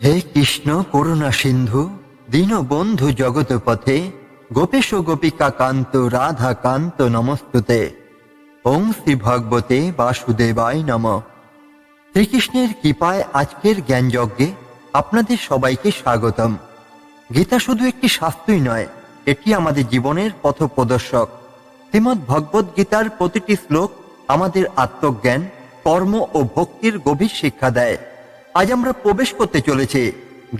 হে কৃষ্ণ করুণা সিন্ধু, দীনবন্ধু জগত পথে গোপেশ গোপিকা কান্ত রাধা কান্ত নমস্তুতে। ওম শ্রী ভগবতে বাসুদেবায় নম। শ্রীকৃষ্ণের কৃপায় আজকের জ্ঞানযজ্ঞে আপনাদের সবাইকে স্বাগতম। গীতা শুধু একটি শাস্ত্রই নয়, এটি আমাদের জীবনের পথ প্রদর্শক। শ্রীমৎ ভগবত গীতার প্রতিটি শ্লোক আমাদের আত্মজ্ঞান, কর্ম ও ভক্তির গভীর শিক্ষা দেয়। আজ আমরা প্রবেশ করতে চলেছি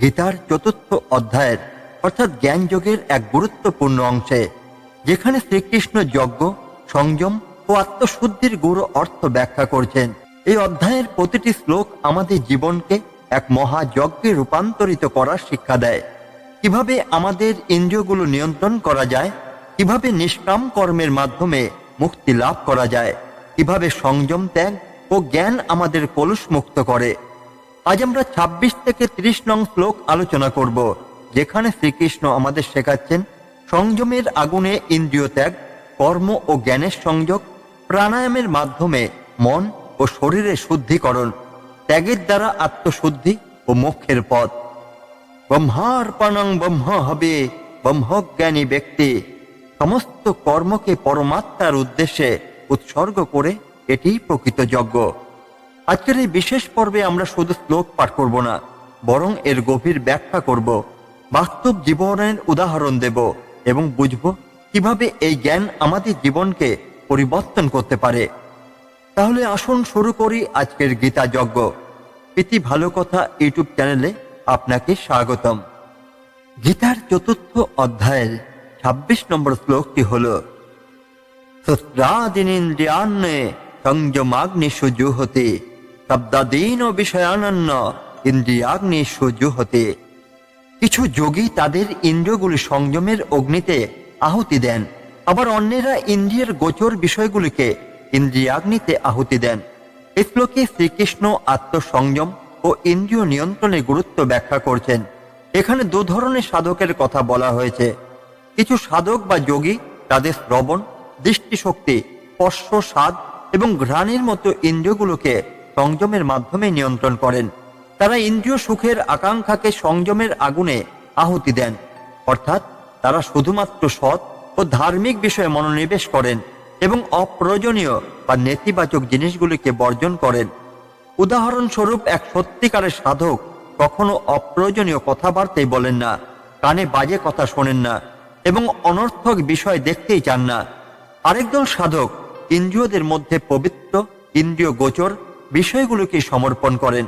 গীতার চতুর্থ অধ্যায়ের, অর্থাৎ জ্ঞানযোগের এক গুরুত্বপূর্ণ অংশে, যেখানে শ্রীকৃষ্ণ যজ্ঞ, সংযম ও আত্মশুদ্ধির গুরু অর্থ ব্যাখ্যা করছেন। এই অধ্যায়ের প্রতিটি শ্লোক আমাদের জীবনকে এক মহাযজ্ঞে রূপান্তরিত করার শিক্ষা দেয়। কীভাবে আমাদের ইন্দ্রিয়গুলো নিয়ন্ত্রণ করা যায়, কীভাবে নিষ্কাম কর্মের মাধ্যমে মুক্তি লাভ করা যায়, কীভাবে সংযম ত্যাগ ও জ্ঞান আমাদের কলুষ মুক্ত করে। আজ আমরা ২৬ থেকে ৩০ নং শ্লোক আলোচনা করব, যেখানে শ্রীকৃষ্ণ আমাদের শেখাচ্ছেন, সংযমের আগুনে ইন্দ্রিয় ত্যাগ, কর্ম ও জ্ঞানের সংযোগ, প্রাণায়ামের মাধ্যমে মন ও শরীরের শুদ্ধিকরণ, ত্যাগের দ্বারা আত্মশুদ্ধি ও মোক্ষের পথ। ব্রহ্মার্পণং ব্রহ্ম হবে ব্রহ্মজ্ঞানী ব্যক্তি। সমস্ত কর্মকে পরমাত্মার উদ্দেশ্যে উৎসর্গ করে এটি প্রকৃত যজ্ঞ। আজকের এই বিশেষ পর্বে আমরা শুধু শ্লোক পাঠ করব না, বরং এর গভীর ব্যাখ্যা করব, বাস্তব জীবনের উদাহরণ দেব এবং বুঝব কীভাবে এই জ্ঞান আমাদের জীবনকে পরিবর্তন করতে পারে। তাহলে আসুন শুরু করি আজকের গীতা যজ্ঞ। প্রীতি ভালো কথা ইউটিউব চ্যানেলে আপনাকে স্বাগতম। গীতার চতুর্থ অধ্যায়ের ২৬ নম্বর শ্লোকটি হল, সত্রাদিনীন্দ্রিয়ান্নে সংযমাগ্নিষু জুহতে শব্দাদীন বিষয়ানন্য ইন্দ্রিয়াগ্নিষু জুহতে কিছু যোগী তাদের ইন্দ্রিয়গুলি সংযমের অগ্নিতে আহুতি দেন, আবার অন্যেরা ইন্দ্রিয়ের গোচর বিষয়গুলিকে ইন্দ্রিয়াগ্নিতে আহুতি দেন। এই শ্লোকে শ্রীকৃষ্ণ আত্মসংযম ও ইন্দ্রিয় নিয়ন্ত্রণের গুরুত্ব ব্যাখ্যা করছেন। এখানে দু ধরনের সাধকের কথা বলা হয়েছে। কিছু সাধক বা যোগী তাদের শ্রবণ, দৃষ্টিশক্তি, স্পর্শ, স্বাদ এবং ঘ্রাণের মতো ইন্দ্রিয়গুলোকে সংযমের মাধ্যমে নিয়ন্ত্রণ করেন। তারা ইন্দ্রিয় সুখের আকাঙ্ক্ষাকে সংযমের আগুনে আহুতি দেন। অর্থাৎ তারা শুধুমাত্র সৎ ও ধার্মিক বিষয়ে মনোনিবেশ করেন এবং অপ্রয়োজনীয় বা নেতিবাচক জিনিসগুলিকে বর্জন করেন। উদাহরণস্বরূপ এক সত্যিকারের সাধক কখনো অপ্রয়োজনীয় কথাবার্তাই বলেন না, কানে বাজে কথা শোনেন না এবং অনর্থক বিষয় দেখতেই চান না। আরেকদল সাধক ইন্দ্রিয়দের মধ্যে পবিত্র, ইন্দ্রিয় গোচর বিষয়গুলোকে সমর্পণ করেন।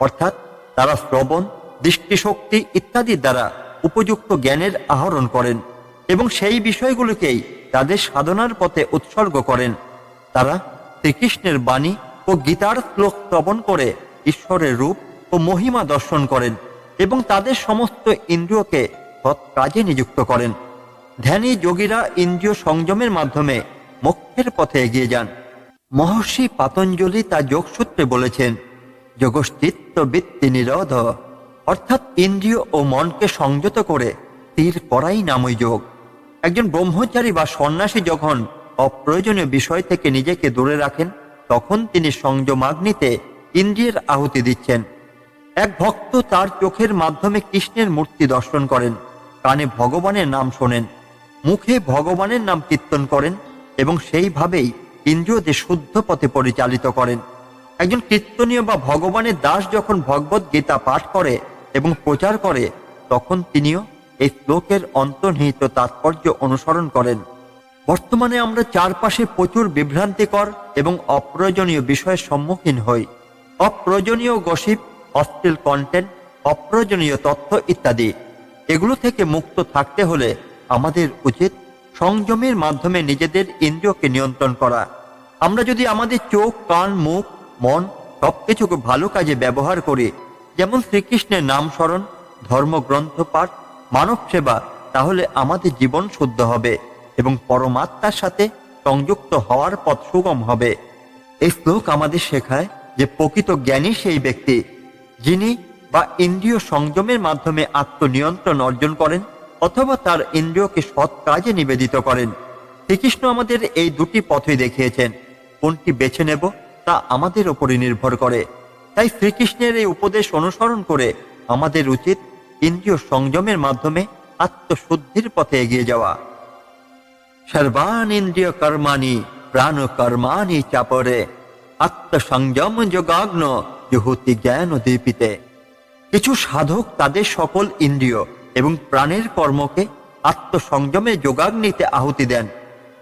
অর্থাৎ তারা শ্রবণ, দৃষ্টিশক্তি ইত্যাদির দ্বারা উপযুক্ত জ্ঞানের আহরণ করেন এবং সেই বিষয়গুলোকেই তাদের সাধনার পথে উৎসর্গ করেন। তারা শ্রীকৃষ্ণের বাণী ও গীতার শ্লোক শ্রবণ করে ঈশ্বরের রূপ ও মহিমা দর্শন করেন এবং তাদের সমস্ত ইন্দ্রিয়কে সৎ কাজে নিযুক্ত করেন। ধ্যানী যোগীরা ইন্দ্রিয় সংযমের মাধ্যমে মোক্ষের পথে এগিয়ে যান। মহর্ষি পাতঞ্জলি তা যোগসূত্রে বলেছেন, যোগশ্চিত্ত বৃত্তি নিরোধ, অর্থাৎ ইন্দ্রিয় ও মনকে সংযত করে তীর করাই নামই যোগ। একজন ব্রহ্মচারী বা সন্ন্যাসী যখন অপ্রয়োজনীয় বিষয় থেকে নিজেকে দূরে রাখেন, তখন তিনি সংযমাগ্নিতে ইন্দ্রিয়ের আহুতি দিচ্ছেন। এক ভক্ত তার চোখের মাধ্যমে কৃষ্ণের মূর্তি দর্শন করেন, কানে ভগবানের নাম শোনেন, মুখে ভগবানের নাম কীর্তন করেন এবং সেইভাবেই ইন্দ্রিয়দের শুদ্ধ পথে পরিচালিত করেন। একজন কীর্তনীয় বা ভগবানের দাস যখন ভগবত গীতা পাঠ করে এবং প্রচার করে, তখন তিনিও এই শ্লোকের অন্তর্নিহিত তাৎপর্য অনুসরণ করেন। বর্তমানে আমরা চারপাশে প্রচুর বিভ্রান্তিকর এবং অপ্রয়োজনীয় বিষয়ের সম্মুখীন হই। অপ্রয়োজনীয় গসিপ, অশ্লীল কন্টেন্ট অপ্রয়োজনীয় তথ্য ইত্যাদি। এগুলো থেকে মুক্ত থাকতে হলে আমাদের উচিত সংযমের মাধ্যমে নিজেদের ইন্দ্রিয়কে নিয়ন্ত্রণ করা। আমরা যদি আমাদের চোখ, কান, মুখ, মন সবকিছুকে ভালো কাজে ব্যবহার করি, যেমন শ্রীকৃষ্ণের নাম স্মরণ, ধর্মগ্রন্থ পাঠ, মানব সেবা, তাহলে আমাদের জীবন শুদ্ধ হবে এবং পরমাত্মার সাথে সংযুক্ত হওয়ার পথ সুগম হবে। এই শ্লোক আমাদের শেখায় যে প্রকৃত জ্ঞানী সেই ব্যক্তি, যিনি বা ইন্দ্রিয় সংযমের মাধ্যমে আত্মনিয়ন্ত্রণ অর্জন করেন অথবা তার ইন্দ্রিয়কে সৎ কাজে নিবেদিত করেন। শ্রীকৃষ্ণ আমাদের এই দুটি পথই দেখিয়েছেন। কোনটি বেছে নেব তা আমাদের উপরই নির্ভর করে। তাই শ্রীকৃষ্ণের এই উপদেশ অনুসরণ করে আমাদের উচিত ইন্দ্রিয় সংযমের মাধ্যমে আত্মশুদ্ধির পথে এগিয়ে যাওয়া। সর্বান ইন্দ্রিয় কর্মাণি প্রাণ কর্মাণি চাপরে আত্মসংযম যোগাগ্ন জুহুতি জ্ঞান দীপিতে কিছু সাধক তাদের সকল ইন্দ্রিয় এবং প্রাণের কর্মকে আত্মসংযমে যোগাগ্নিতে আহুতি দেন,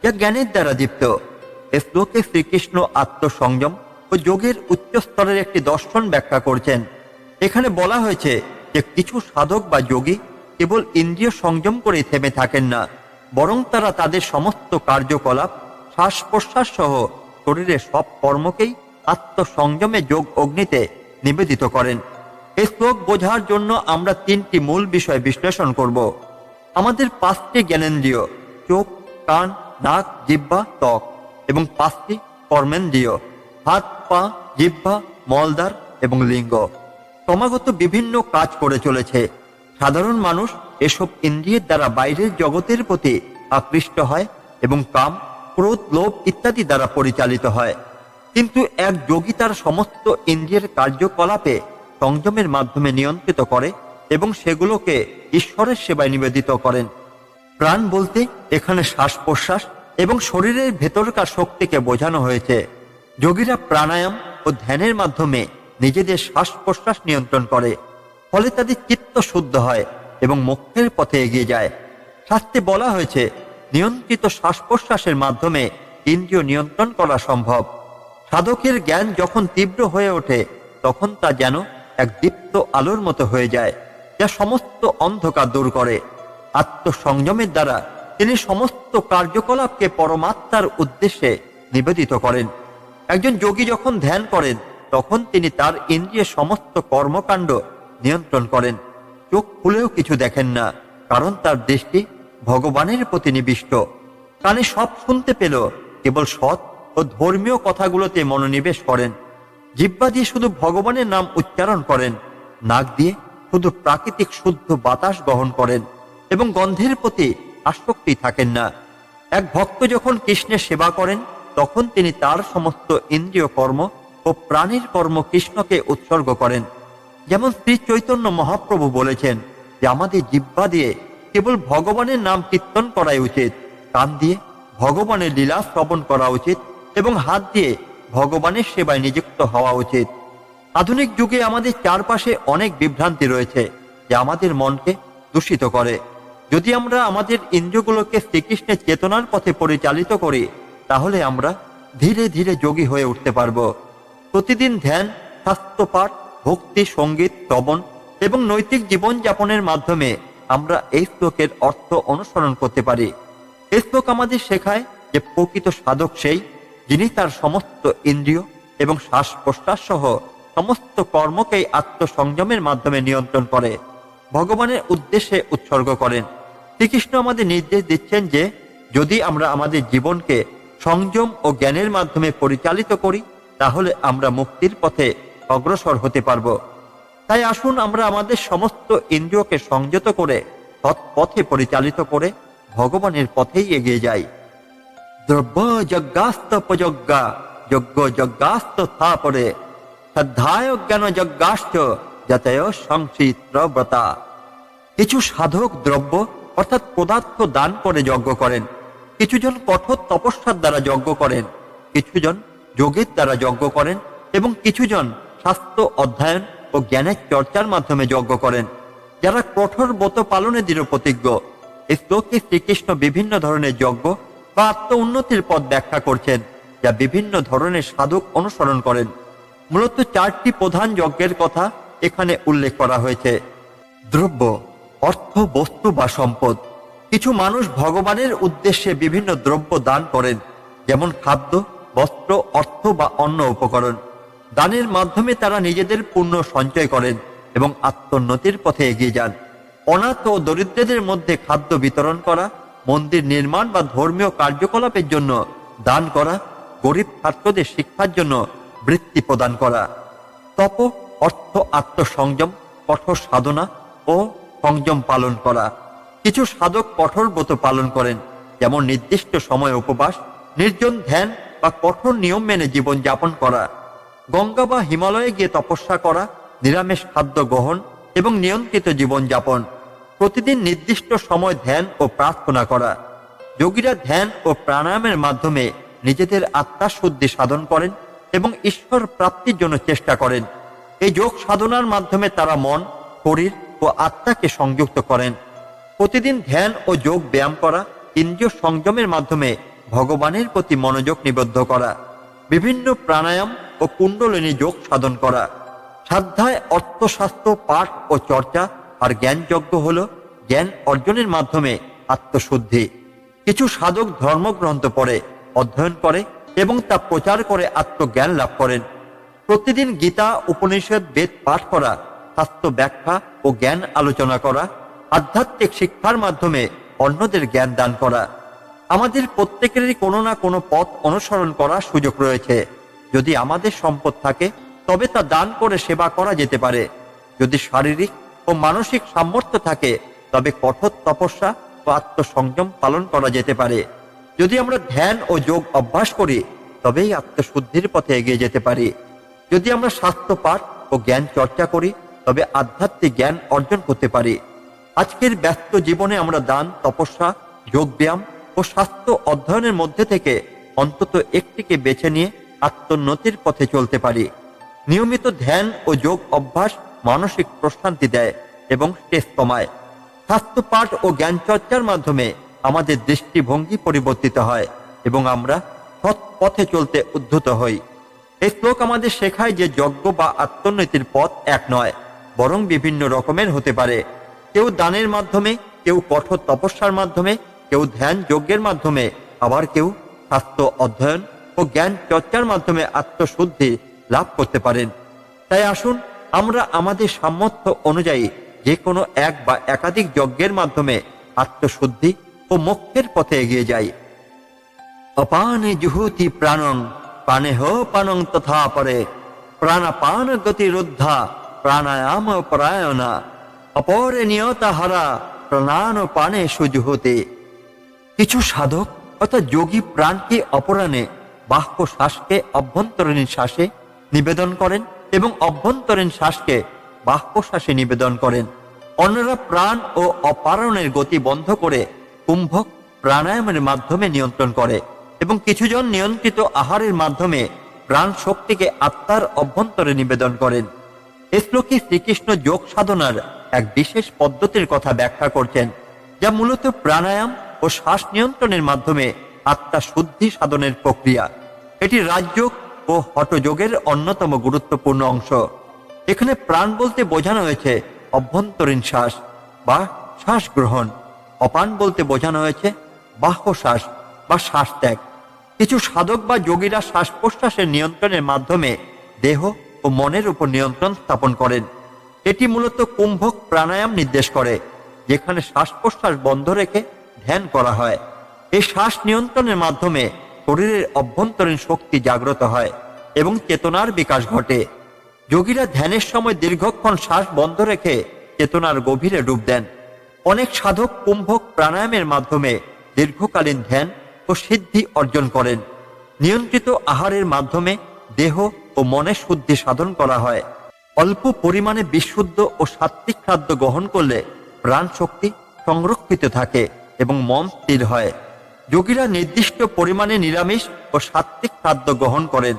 যা জ্ঞানের দ্বারা দীপ্ত। শ্লোকে শ্রীকৃষ্ণ আত্মসংযম ও যোগের উচ্চ স্তরের একটি দর্শন ব্যাখ্যা করছেন। এখানে বলা হয়েছে যে কিছু সাধক বা যোগী কেবল ইন্দ্রিয় সংযম করে থেমে থাকেন না, বরং তারা তাদের সমস্ত কার্যকলাপ শ্বাস প্রশ্বাস সহ শরীরের সব কর্মকেই আত্মসংযমে যোগ অগ্নিতে নিবেদিত করেন। এই শ্লোক বোঝার জন্য আমরা তিনটি মূল বিষয় বিশ্লেষণ করব। আমাদের পাঁচটি জ্ঞানেন্দ্রিয়, চোখ, কান, নাক জিব্বা ত্বক। এবং পাঁচটি কর্মেন্দ্রিয় হাত, পা, জিহ্বা মলদার এবং লিঙ্গ। ক্রমাগত বিভিন্ন কাজ করে চলেছে। সাধারণ মানুষ এসব ইন্দ্রিয়ের দ্বারা বাইরের জগতের প্রতি আকৃষ্ট হয় এবং কাম, ক্রোধ, লোভ ইত্যাদি দ্বারা পরিচালিত হয়। কিন্তু এক যোগী তার সমস্ত ইন্দ্রিয়ের কার্যকলাপে সংযমের মাধ্যমে নিয়ন্ত্রিত করে এবং সেগুলোকে ঈশ্বরের সেবায় নিবেদিত করেন। প্রাণ বলতে এখানে শ্বাস প্রশ্বাস এবং শরীরের ভেতরকার শক্তিকে বোঝানো হয়েছে। যোগীরা প্রাণায়াম ও ধ্যানের মাধ্যমে নিজেদের শ্বাস প্রশ্বাস নিয়ন্ত্রণ করে, ফলে তাদের চিত্ত শুদ্ধ হয় এবং মুক্তির পথে এগিয়ে যায়। শাস্ত্রে বলা হয়েছে, নিয়ন্ত্রিত শ্বাস প্রশ্বাসের মাধ্যমে ইন্দ্রিয় নিয়ন্ত্রণ করা সম্ভব। সাধকের জ্ঞান যখন তীব্র হয়ে ওঠে, তখন তা যেন এক দীপ্ত আলোর মতো হয়ে যায়, যা সমস্ত অন্ধকার দূর করে। আত্মসংযমের দ্বারা তিনি সমস্ত কার্যকলাপকে পরমাত্মার উদ্দেশ্যে নিবেদিত করেন। একজন যোগী যখন ধ্যান করেন, তখন তিনি তার ইন্দ্রিয় সমস্ত কর্মকাণ্ড নিয়ন্ত্রণ করেন। চোখ খুলেও কিছু দেখেন না, কারণ তার দৃষ্টি ভগবানের প্রতি নিবিষ্ট। কানে সব শুনতে পেল, কেবল সৎ ও ধর্মীয় কথাগুলোতে মনোনিবেশ করেন। জিব্বা দিয়ে শুধু ভগবানের নাম উচ্চারণ করেন, নাক দিয়ে শুধু প্রাকৃতিক শুদ্ধ বাতাস গ্রহণ করেন এবং গন্ধের প্রতি আসক্তি থাকেন না। এক ভক্ত যখন কৃষ্ণের সেবা করেন, তখন তিনি তার সমস্ত ইন্দ্রিয় কর্ম ও প্রাণীর কর্ম কৃষ্ণকে উৎসর্গ করেন। যেমন শ্রী চৈতন্য মহাপ্রভু বলেছেন যে, আমাদের জিব্বা দিয়ে কেবল ভগবানের নাম কীর্তন করাই উচিত। কান দিয়ে ভগবানের লীলা শ্রবণ করা উচিত এবং হাত দিয়ে ভগবানের সেবায় নিযুক্ত হওয়া উচিত। আধুনিক যুগে আমাদের চারপাশে অনেক বিভ্রান্তি রয়েছে, যা আমাদের মনকে দূষিত করে। যদি আমরা আমাদের ইন্দ্রিয়গুলোকে শ্রীকৃষ্ণের চেতনার পথে পরিচালিত করি, তাহলে আমরা ধীরে ধীরে যোগী হয়ে উঠতে পারব। প্রতিদিন ধ্যান স্বাস্থ্যপাঠ ভক্তি, সংগীত, শ্রবণ এবং নৈতিক জীবনযাপনের মাধ্যমে আমরা এই শ্লোকের অর্থ অনুসরণ করতে পারি। এই শ্লোক আমাদের শেখায় যে প্রকৃত সাধক সেই যিনি তার সমস্ত ইন্দ্রিয় এবং শ্বাস প্রশ্বাস সহ সমস্ত কর্মকেই আত্মসংযমের মাধ্যমে নিয়ন্ত্রণ করে, ভগবানের উদ্দেশ্যে উৎসর্গ করেন। শ্রীকৃষ্ণ আমাদের নির্দেশ দিচ্ছেন যে, যদি আমরা আমাদের জীবনকে সংযম ও জ্ঞানের মাধ্যমে পরিচালিত করি, তাহলে আমরা মুক্তির পথে অগ্রসর হতে পারব। তাই আসুন আমরা আমাদের সমস্ত ইন্দ্রিয়কে সংযত করে সৎ পথে পরিচালিত করে ভগবানের পথেই এগিয়ে যাই। দ্রব্য যজ্ঞাস্তপযজ্ঞা যজ্ঞ যজ্ঞাস্ত স্থাপরে, শ্রদ্ধায় জ্ঞান যজ্ঞাশ্চ, যতয় সংসিত্রব্রতা কিছু সাধক দ্রব্য অর্থাৎ পদার্থ দান করে যজ্ঞ করেন। কিছুজন কঠোর তপস্যার দ্বারা যজ্ঞ করেন, কিছুজন যোগের দ্বারা যজ্ঞ করেন এবং কিছুজন স্বাস্থ্য অধ্যয়ন ও জ্ঞানের চর্চার মাধ্যমে যজ্ঞ করেন। যারা কঠোর ব্রত পালনে দৃঢ় প্রতিজ্ঞ, এই শ্লোকে শ্রীকৃষ্ণ বিভিন্ন ধরনের যজ্ঞ বা আত্ম উন্নতির পথ ব্যাখ্যা করছেন, যা বিভিন্ন ধরনের সাধক অনুসরণ করেন। মূলত চারটি প্রধান যজ্ঞের কথা এখানে উল্লেখ করা হয়েছে। দ্রব্য অর্থ, বস্তু বা সম্পদ। কিছু মানুষ ভগবানের উদ্দেশ্যে বিভিন্ন দ্রব্য দান করেন, যেমন খাদ্য, বস্ত্র, অর্থ বা অন্য উপকরণ। দানের মাধ্যমে তারা নিজেদের পুণ্য সঞ্চয় করেন এবং আত্মোন্নতির পথে এগিয়ে যান। অনাথ ও দরিদ্রদের মধ্যে খাদ্য বিতরণ করা, মন্দির নির্মাণ বা ধর্মীয় কার্যকলাপের জন্য দান করা, গরিব ছাত্রদের শিক্ষার জন্য বৃত্তি প্রদান করা। তপ, অর্থ, আত্মসংযম, কঠোর সাধনা ও সংযম পালন করা। কিছু সাধক কঠোর ব্রত পালন করেন, যেমন নির্দিষ্ট সময় উপবাস, নির্জন ধ্যান বা কঠোর নিয়ম মেনে জীবন যাপন করা। গঙ্গা বা হিমালয়ে গিয়ে তপস্যা করা, নিরামিষ খাদ্য গ্রহণ এবং নিয়ন্ত্রিত জীবনযাপন। প্রতিদিন নির্দিষ্ট সময় ধ্যান ও প্রার্থনা করা। যোগীরা ধ্যান ও প্রাণায়ামের মাধ্যমে নিজেদের আত্মার শুদ্ধি সাধন করেন এবং ঈশ্বর প্রাপ্তির জন্য চেষ্টা করেন। এই যোগ সাধনার মাধ্যমে তারা মন, শরীর ও আত্মাকে সংযুক্ত করেন। প্রতিদিন ধ্যান ও যোগ ব্যায়াম করা, ইন্দ্রিয় সংযমের মাধ্যমে ভগবানের প্রতি মনোযোগ নিবদ্ধ করা, বিভিন্ন প্রাণায়াম ও কুণ্ডলিনী যোগ সাধন করা। সাধ্যায় অর্থশাস্ত্র, পাঠ ও চর্চা আর জ্ঞানযজ্ঞ হল জ্ঞান অর্জনের মাধ্যমে আত্মশুদ্ধি। কিছু সাধক ধর্মগ্রন্থ পড়ে, অধ্যয়ন করে এবং তা প্রচার করে আত্মজ্ঞান লাভ করেন। প্রতিদিন গীতা, উপনিষদ, বেদ পাঠ করা স্বাস্থ্য ব্যাখ্যা ও জ্ঞান আলোচনা করা, আধ্যাত্মিক শিক্ষার মাধ্যমে অন্যদের জ্ঞান দান করা। আমাদের প্রত্যেকেরই কোনো না কোনো পথ অনুসরণ করার সুযোগ রয়েছে। যদি আমাদের সম্পদ থাকে, তবে তা দান করে সেবা করা যেতে পারে। যদি শারীরিক ও মানসিক সামর্থ্য থাকে, তবে কঠোর তপস্যা ও আত্মসংযম পালন করা যেতে পারে। যদি আমরা ধ্যান ও যোগ অভ্যাস করি, তবেই আত্মশুদ্ধির পথে এগিয়ে যেতে পারি। যদি আমরা স্বাস্থ্য পাঠ ও জ্ঞান চর্চা করি তবে আধ্যাত্মিক জ্ঞান অর্জন করতে পারি। আজকের ব্যস্ত জীবনে আমরা দান, তপস্যা যোগ ব্যায়াম ও স্বাস্থ্য অধ্যয়নের মধ্যে থেকে অন্তত একটিকে বেছে নিয়ে আত্মোন্নতির পথে চলতে পারি। নিয়মিত ধ্যান ও যোগ অভ্যাস মানসিক প্রশান্তি দেয় এবং স্ট্রেস কমায়। স্বাস্থ্য পাঠ ও জ্ঞান চর্চার মাধ্যমে আমাদের দৃষ্টিভঙ্গি পরিবর্তিত হয় এবং আমরা সৎ পথে চলতে উদ্ধত হই। এই শ্লোক আমাদের শেখায় যে যজ্ঞ বা আত্মোন্নতির পথ এক নয়। বরং বিভিন্ন রকমের হতে পারে। কেউ দানের মাধ্যমে, কেউ কঠোর তপস্যার মাধ্যমে, কেউ ধ্যান যজ্ঞের মাধ্যমে, আবার কেউ স্বাস্থ্য অধ্যয়ন ও জ্ঞান চর্চার মাধ্যমে আত্মশুদ্ধি লাভ করতে পারেন। তাই আসুন, আমরা আমাদের সামর্থ্য অনুযায়ী যে কোনো এক বা একাধিক যজ্ঞের মাধ্যমে আত্মশুদ্ধি ও মোক্ষের পথে এগিয়ে যাই। অপানে জুহুতি প্রাণং প্রাণে হো পানং তথা পরে। প্রাণাপান গতি রুদ্ধা প্রাণায়াম পরায়ণা অপরে নিয়তা হারা প্রাণান পানে সুজুহতে। কিছু সাধক অর্থাৎ যোগী প্রাণকে অপরাণে বাহ্য শ্বাসকে অভ্যন্তরীণ শ্বাসে নিবেদন করেন এবং অভ্যন্তরীণ শ্বাসকে বাহ্য শ্বাসে নিবেদন করেন। অন্যরা প্রাণ ও অপারণের গতি বন্ধ করে কুম্ভক প্রাণায়ামের মাধ্যমে নিয়ন্ত্রণ করে এবং কিছুজন নিয়ন্ত্রিত আহারের মাধ্যমে প্রাণ শক্তিকে আত্মার অভ্যন্তরে নিবেদন করেন। শ্লোকে শ্রীকৃষ্ণ যোগ সাধনার এক বিশেষ পদ্ধতির কথা ব্যাখ্যা করছেন, যা মূলত প্রাণায়াম ও শ্বাস নিয়ন্ত্রণের মাধ্যমে আত্মা শুদ্ধি সাধনের প্রক্রিয়া। এটি রাজযোগ ও হটযোগের অন্যতম গুরুত্বপূর্ণ অংশ। এখানে প্রাণ বলতে বোঝানো হয়েছে অভ্যন্তরীণ শ্বাস বা শ্বাস গ্রহণ, অপান বলতে বোঝানো হয়েছে বাহ্য শ্বাস বা শ্বাস ত্যাগ। কিছু সাধক বা যোগীরা শ্বাস প্রশ্বাসের নিয়ন্ত্রণের মাধ্যমে দেহ ও মনের উপর নিয়ন্ত্রণ স্থাপন করেন। এটি মূলত কুম্ভক প্রাণায়াম নির্দেশ করে, যেখানে শ্বাস প্রশ্বাস বন্ধ রেখে ধ্যান করা হয়। এই শ্বাস নিয়ন্ত্রণের মাধ্যমে শরীরের অভ্যন্তরীণ শক্তি জাগ্রত হয় এবং চেতনার বিকাশ ঘটে। যোগীরা ধ্যানের সময় দীর্ঘক্ষণ শ্বাস বন্ধ রেখে চেতনার গভীরে ডুব দেন। অনেক সাধক কুম্ভক প্রাণায়ামের মাধ্যমে দীর্ঘকালীন ধ্যান ও সিদ্ধি অর্জন করেন। নিয়ন্ত্রিত আহারের মাধ্যমে দেহ ও মনের শুদ্ধি সাধন করা হয়। অল্প পরিমাণে বিশুদ্ধ ও সাত্বিক খাদ্য গ্রহণ করলে প্রাণ শক্তি সংরক্ষিত থাকে এবং মন স্থির হয়। যোগীরা নির্দিষ্ট পরিমাণে নিরামিষ ও সাত্বিক খাদ্য গ্রহণ করেন।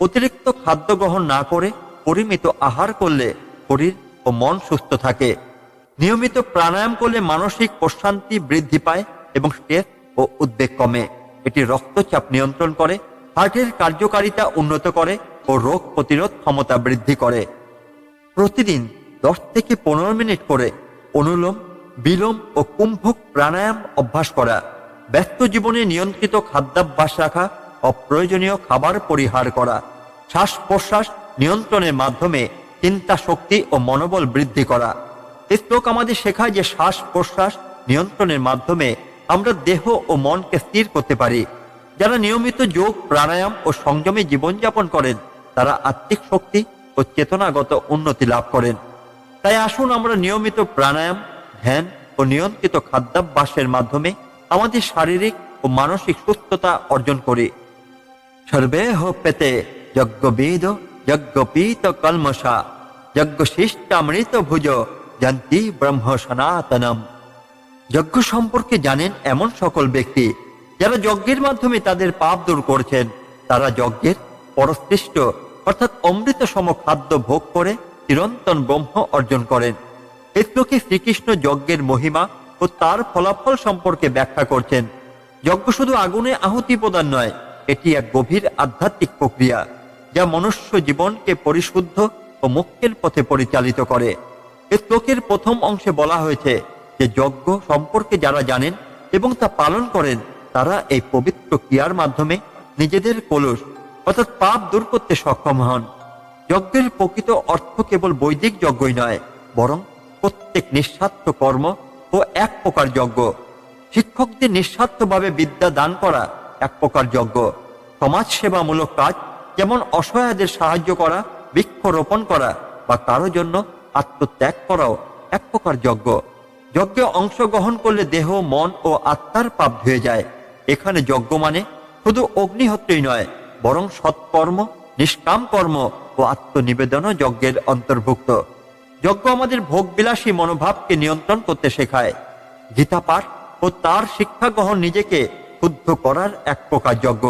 অতিরিক্ত খাদ্য গ্রহণ না করে পরিমিত আহার করলে শরীর ও মন সুস্থ থাকে। নিয়মিত প্রাণায়াম করলে মানসিক প্রশান্তি বৃদ্ধি পায় এবং স্ট্রেস ও উদ্বেগ কমে। এটি রক্তচাপ নিয়ন্ত্রণ করে, হার্টের কার্যকারিতা উন্নত করে ও রোগ প্রতিরোধ ক্ষমতা বৃদ্ধি করে। প্রতিদিন দশ থেকে পনেরো মিনিট করে অনুলোম, বিলোম ও কুম্ভক প্রাণায়াম অভ্যাস করা, ব্যস্ত জীবনে নিয়ন্ত্রিত খাদ্যাভ্যাস রাখা অপ্রয়োজনীয় খাবার পরিহার করা শ্বাস প্রশ্বাস নিয়ন্ত্রণের মাধ্যমে চিন্তা শক্তি ও মনোবল বৃদ্ধি করা। শ্লোক আমাদের শেখায় যে শ্বাস প্রশ্বাস নিয়ন্ত্রণের মাধ্যমে আমরা দেহ ও মনকে স্থির করতে পারি। যারা নিয়মিত যোগ, প্রাণায়াম ও সংযমে জীবনযাপন করেন তারা আত্মিক শক্তি ও চেতনাগত উন্নতি লাভ করেন। তাই আসুন আমরা নিয়মিত প্রাণায়াম, ধ্যান ও নিয়ন্ত্রিত খাদ্যাভ্যাসের মাধ্যমে আমাদের শারীরিক ও মানসিক সুস্থতা অর্জন করি। সর্বে পেতে যজ্ঞবেদ যজ্ঞপীত কলমশা যজ্ঞশিষ্টামৃত ভুজ যন্তি ব্রহ্ম সনাতনম। যজ্ঞ সম্পর্কে জানেন এমন সকল ব্যক্তি যারা যজ্ঞের মাধ্যমে তাদের পাপ দূর করছেন। তারা যজ্ঞের পরশ্রেষ্ঠ অর্থাৎ অমৃত সম খাদ্য ভোগ করে চিরন্তন ব্রহ্ম অর্জন করেন। এই শ্লোকে শ্রীকৃষ্ণ যজ্ঞের মহিমা ও তার ফলাফল সম্পর্কে ব্যাখ্যা করছেন। যজ্ঞ শুধু আগুনে আহুতি প্রদান নয়, এটি এক গভীর আধ্যাত্মিক প্রক্রিয়া যা মনুষ্য জীবনকে পরিশুদ্ধ ও মুক্তির পথে পরিচালিত করে। এই শ্লোকের প্রথম অংশে বলা হয়েছে যে যজ্ঞ সম্পর্কে যারা জানেন এবং তা পালন করেন, তারা এই পবিত্র ক্রিয়ার মাধ্যমে নিজেদের কলুষ অর্থাৎ পাপ দূর করতে সক্ষম হন। যজ্ঞের প্রকৃত অর্থ কেবল বৈদিক যজ্ঞই নয়, বরং প্রত্যেক নিঃস্বার্থ কর্ম ও এক প্রকার যজ্ঞ। শিক্ষকদের নিঃস্বার্থভাবে বিদ্যা দান করা এক প্রকার যজ্ঞ। সমাজ সেবামূলক কাজ যেমন অসহায়দের সাহায্য করা, বৃক্ষরোপণ করা বা কারও জন্য আত্মত্যাগ করাও এক প্রকার যজ্ঞ। যজ্ঞে অংশগ্রহণ করলে দেহ, মন ও আত্মার পাপ ধুয়ে যায়। এখানে যজ্ঞ মানে শুধু অগ্নিহত্রই নয় বরং সৎকর্ম, নিষ্কাম কর্ম ও আত্মনিবেদনও যজ্ঞের অন্তর্ভুক্ত। যজ্ঞ আমাদের ভোগবিলাসী মনোভাবকে নিয়ন্ত্রণ করতে শেখায়। গীতা পাঠ ও তার শিক্ষা গ্রহণ নিজেকে শুদ্ধ করার এক প্রকার যজ্ঞ।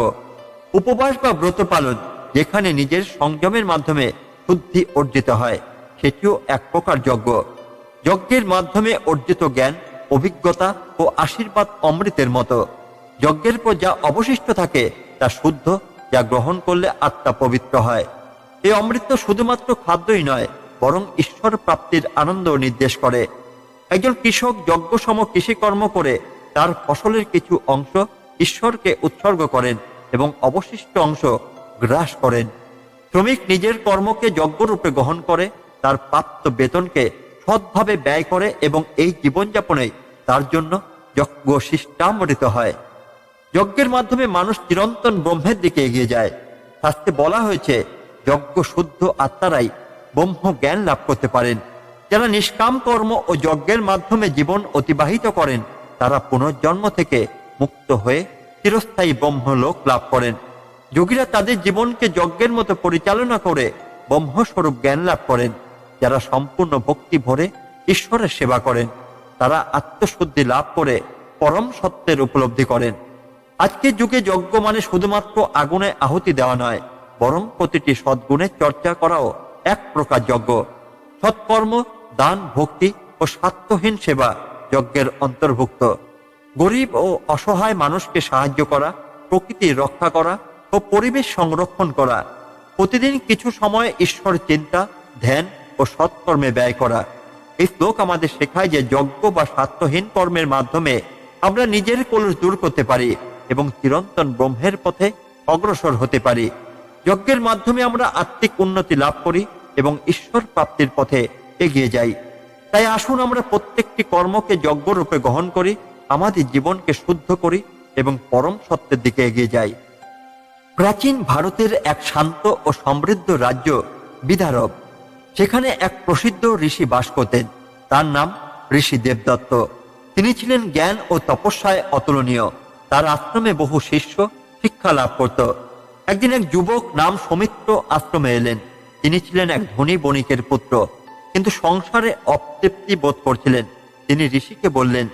উপবাস বা ব্রত পালন, যেখানে নিজের সংযমের মাধ্যমে শুদ্ধি অর্জিত হয়, সেটিও এক প্রকার যজ্ঞ। যজ্ঞের মাধ্যমে অর্জিত জ্ঞান, অভিজ্ঞতা ও আশীর্বাদ অমৃতের মতো। যজ্ঞের পর যা অবশিষ্ট থাকে, তা শুদ্ধ যা গ্রহণ করলে আত্মা পবিত্র হয়। এই অমৃত শুধুমাত্র খাদ্যই নয়, বরং ঈশ্বর প্রাপ্তির আনন্দ নির্দেশ করে। একজন কৃষক যজ্ঞসম কৃষিকর্ম করে, তার ফসলের কিছু অংশ ঈশ্বরকে উৎসর্গ করেন এবং অবশিষ্ট অংশ গ্রাস করেন। শ্রমিক নিজের কর্মকে যজ্ঞরূপে গ্রহণ করে, তার প্রাপ্ত বেতনকে সৎভাবে ব্যয় করে এবং এই জীবনযাপনে তার জন্য যজ্ঞ শিষ্টামৃত হয়। যজ্ঞের মাধ্যমে মানুষ চিরন্তন ব্রহ্মের দিকে এগিয়ে যায়। শাস্ত্রে বলা হয়েছে, যজ্ঞ শুদ্ধ আত্মারাই ব্রহ্ম জ্ঞান লাভ করতে পারেন। যারা নিষ্কাম কর্ম ও যজ্ঞের মাধ্যমে জীবন অতিবাহিত করেন, তারা পুনর্জন্ম থেকে মুক্ত হয়ে চিরস্থায়ী ব্রহ্মলোক লাভ করেন। যোগীরা তাদের জীবনকে যজ্ঞের মতো পরিচালনা করে ব্রহ্মস্বরূপ জ্ঞান লাভ করেন। যারা সম্পূর্ণ ভক্তি ভরে ঈশ্বরের সেবা করেন, তারা আত্মশুদ্ধি লাভ করে পরম সত্যের উপলব্ধি করেন। আজকের যুগে যজ্ঞ মানে শুধুমাত্র আগুনে আহুতি দেওয়া নয়, বরং প্রতিটি সদ্গুণের চর্চা করাও এক প্রকার যজ্ঞ। সৎকর্ম, দান, ভক্তি ও স্বার্থহীন সেবা যজ্ঞের অন্তর্ভুক্ত। গরিব ও অসহায় মানুষকে সাহায্য করা, প্রকৃতি রক্ষা করা ও পরিবেশ সংরক্ষণ করা। প্রতিদিন কিছু সময় ঈশ্বর চিন্তা, ধ্যান ও সৎকর্মে ব্যয় করা। এই শ্লোক আমাদের শেখায় যে যজ্ঞ বা স্বার্থহীন কর্মের মাধ্যমে আমরা নিজের কলুষ দূর করতে পারি। এবং চিরন্তন ব্রহ্মের পথে অগ্রসর হতে পারি। যজ্ঞের মাধ্যমে আমরা আত্মিক উন্নতি লাভ করি এবং ঈশ্বর প্রাপ্তির পথে এগিয়ে যাই। তাই আসুন আমরা প্রত্যেকটি কর্মকে যজ্ঞরূপে গ্রহণ করি, আমাদের জীবনকে শুদ্ধ করি এবং পরম সত্যের দিকে এগিয়ে যাই। প্রাচীন ভারতের এক শান্ত ও সমৃদ্ধ রাজ্য বিদারব। সেখানে এক প্রসিদ্ধ ঋষি বাস করতেন। তার নাম ঋষি দেবদত্ত। তিনি ছিলেন জ্ঞান ও তপস্যায় অতুলনীয়। তার আশ্রমে বহু শিষ্য শিক্ষা লাভ করত। একদিন এক যুবক নাম সৌমিত্র আশ্রমে এলেন। তিনি ছিলেন এক ধনী বণিকের পুত্র, কিন্তু সংসারে অতৃপ্তি বোধ করছিলেন। তিনি ঋষিকে বললেন,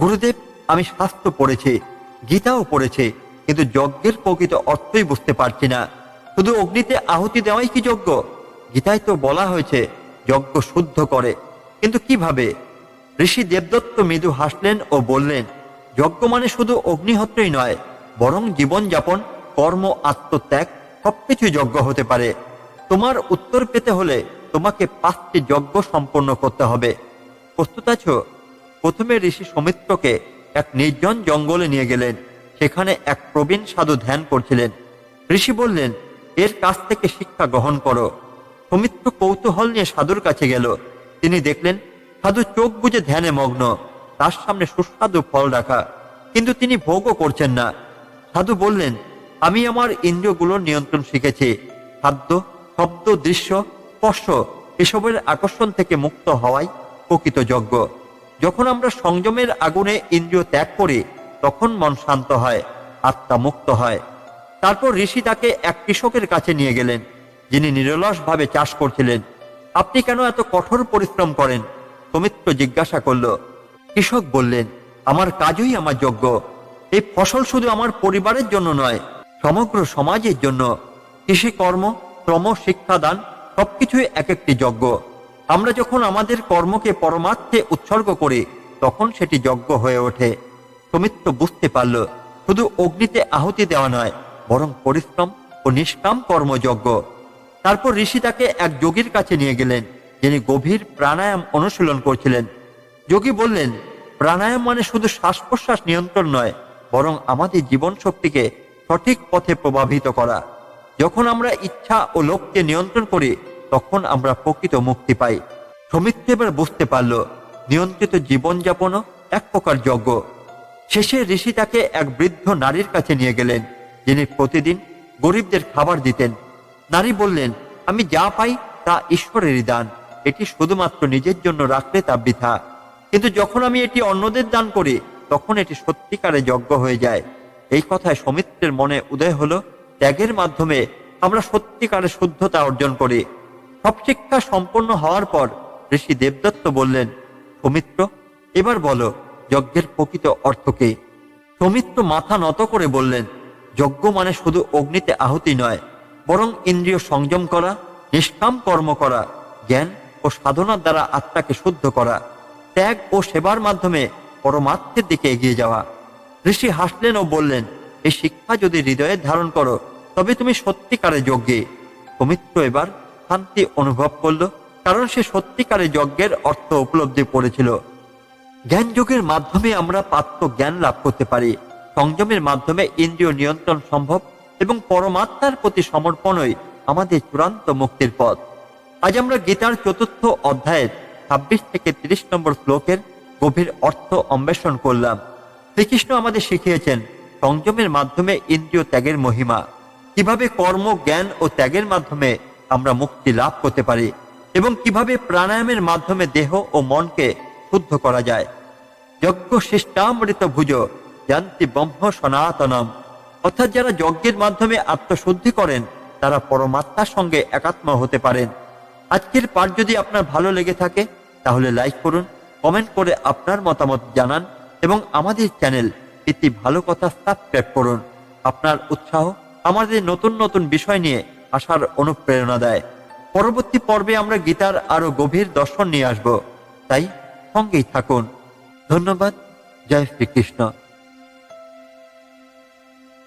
গুরুদেব, আমি শাস্ত্র পড়েছি, গীতাও পড়েছি, কিন্তু যজ্ঞের প্রকৃত অর্থই বুঝতে পারছি না। শুধু অগ্নিতে আহুতি দেওয়াই কি যজ্ঞ? গীতায় তো বলা হয়েছে, যজ্ঞ শুদ্ধ করে, কিন্তু কীভাবে? ঋষি দেবদত্ত মৃদু হাসলেন ও বললেন যজ্ঞ মানে শুধু অগ্নিহত্রই নয়, বরং জীবনযাপন, কর্ম, আত্মত্যাগ, সবকিছুই যজ্ঞ হতে পারে। তোমার উত্তর পেতে হলে তোমাকে পাঁচটি যজ্ঞ সম্পন্ন করতে হবে। প্রস্তুত আছো? প্রথমে ঋষি সমিত্রকে এক নির্জন জঙ্গলে নিয়ে গেলেন। সেখানে এক প্রবীণ সাধু ধ্যান করছিলেন। ঋষি বললেন, এর কাছ থেকে শিক্ষা গ্রহণ করো। সমিত্র কৌতূহল নিয়ে সাধুর কাছে গেল। তিনি দেখলেন, সাধু চোখ বুজে ধ্যানে মগ্ন। তার সামনে সুস্বাদু ফল রাখা। কিন্তু তিনি ভোগও করছেন না। সাধু বললেন, আমি আমার ইন্দ্রিয়গুলোর নিয়ন্ত্রণ শিখেছি। খাদ্য, শব্দ, দৃশ্য, স্পর্শ, এসবের আকর্ষণ থেকে মুক্ত হওয়াই প্রকৃত যজ্ঞ। যখন আমরা সংযমের আগুনে ইন্দ্রিয় ত্যাগ করি, তখন মন শান্ত হয়, আত্মা মুক্ত হয়। তারপর ঋষি তাকে এক কৃষকের কাছে নিয়ে গেলেন, যিনি নিরলসভাবে চাষ করছিলেন। আপনি কেন এত কঠোর পরিশ্রম করেন? সৌমিত্র জিজ্ঞাসা করল। কৃষক বললেন, আমার কাজই আমার যোগ্য। এই ফসল শুধু আমার পরিবারের জন্য নয়, সমগ্র সমাজের জন্য। কৃষিকর্ম শ্রম, শিক্ষাদান সবকিছুই এক একটি যজ্ঞ আমরা যখন আমাদের কর্মকে পরমার্থে উৎসর্গ করি, তখন সেটি যজ্ঞ হয়ে ওঠে। সৌমিত্র বুঝতে পারল, শুধু অগ্নিতে আহুতি দেওয়া নয়, বরং পরিশ্রম ও নিষ্কাম কর্মযজ্ঞ তারপর ঋষি তাকে এক যোগীর কাছে নিয়ে গেলেন, যিনি গভীর প্রাণায়াম অনুশীলন করছিলেন। যোগী বললেন, প্রাণায়াম মানে শুধু শ্বাস প্রশ্বাস নিয়ন্ত্রণ নয়, বরং আমাদের জীবন শক্তিকে সঠিক পথে প্রভাবিত করা। যখন আমরা ইচ্ছা ও লোককে নিয়ন্ত্রণ করি, তখন আমরা প্রকৃত মুক্তি পাই। সমিত্র এবার বুঝতে পারল, নিয়ন্ত্রিত জীবনযাপনও এক প্রকার যজ্ঞ। শেষে ঋষি তাকে এক বৃদ্ধ নারীর কাছে নিয়ে গেলেন, যিনি প্রতিদিন গরিবদের খাবার দিতেন। নারী বললেন, আমি যা পাই তা ঈশ্বরেরই দান। এটি শুধুমাত্র নিজের জন্য রাখলে তা বৃথা। কিন্তু যখন আমি এটি অন্যদের দান করি, তখন এটি সত্যিকারে যজ্ঞ হয়ে যায়। এই কথায় সমিত্রের মনে উদয় হলো, ত্যাগের মাধ্যমে আমরা সত্যিকারে শুদ্ধতা অর্জন করি। সব শিক্ষা সম্পন্ন হওয়ার পর ঋষি দেবদত্ত বললেন, সৌমিত্র, এবার বলো, যজ্ঞের প্রকৃত অর্থ কি? সৌমিত্র মাথা নত করে বললেন, যজ্ঞ মানে শুধু অগ্নিতে আহুতি নয়, বরং ইন্দ্রিয় সংযম করা, নিষ্কাম কর্ম করা, জ্ঞান ও সাধনার দ্বারা আত্মাকে শুদ্ধ করা। ত্যাগ ও সেবার মাধ্যমে পরমাত্মের দিকে এগিয়ে যাওয়া। ঋষি হাসলেন ও বললেন, এই শিক্ষা যদি হৃদয়ে ধারণ করো, তবে তুমি সত্যিকারে যজ্ঞে। সৌমিত্র এবার শান্তি অনুভব করল, কারণ সে সত্যিকারে যজ্ঞের অর্থ উপলব্ধি করেছিল। জ্ঞান যোগের মাধ্যমে আমরা পাত্র জ্ঞান লাভ করতে পারি। সংযমের মাধ্যমে ইন্দ্রিয় নিয়ন্ত্রণ সম্ভব এবং পরমাত্মার প্রতি সমর্পণই আমাদের চূড়ান্ত মুক্তির পথ। আজ আমরা গীতার চতুর্থ অধ্যায়ের ছাব্বিশ থেকে তিরিশ নম্বর শ্লোকের গভীর অর্থ অন্বেষণ করলাম। শ্রীকৃষ্ণ আমাদের শিখিয়েছেন, সংযমের মাধ্যমে ইন্দ্রিয় ত্যাগের মহিমা। কীভাবে কর্ম, জ্ঞান ও ত্যাগের মাধ্যমে আমরা মুক্তি লাভ করতে পারি এবং কীভাবে প্রাণায়ামের মাধ্যমে দেহ ও মনকে শুদ্ধ করা যায়। যজ্ঞ শিষ্টামৃত ভুজ জানতি ব্রহ্ম সনাতনম। অর্থাৎ যারা যজ্ঞের মাধ্যমে আত্মশুদ্ধি করেন, তারা পরমাত্মার সঙ্গে একাত্ম হতে পারেন। আজকের পাঠ যদি আপনার ভালো লেগে থাকে, তাহলে লাইক করুন কমেন্ট করে আপনার মতামত জানান এবং আমাদের চ্যানেল একটি ভালো কথা সাবস্ক্রাইব করুন। আপনার উৎসাহ আমাদের নতুন নতুন বিষয় নিয়ে আসার অনুপ্রেরণা দেয়। পরবর্তী পর্বে আমরা গীতার আরও গভীর দর্শন নিয়ে আসব। তাই সঙ্গেই থাকুন। ধন্যবাদ। জয় শ্রীকৃষ্ণ।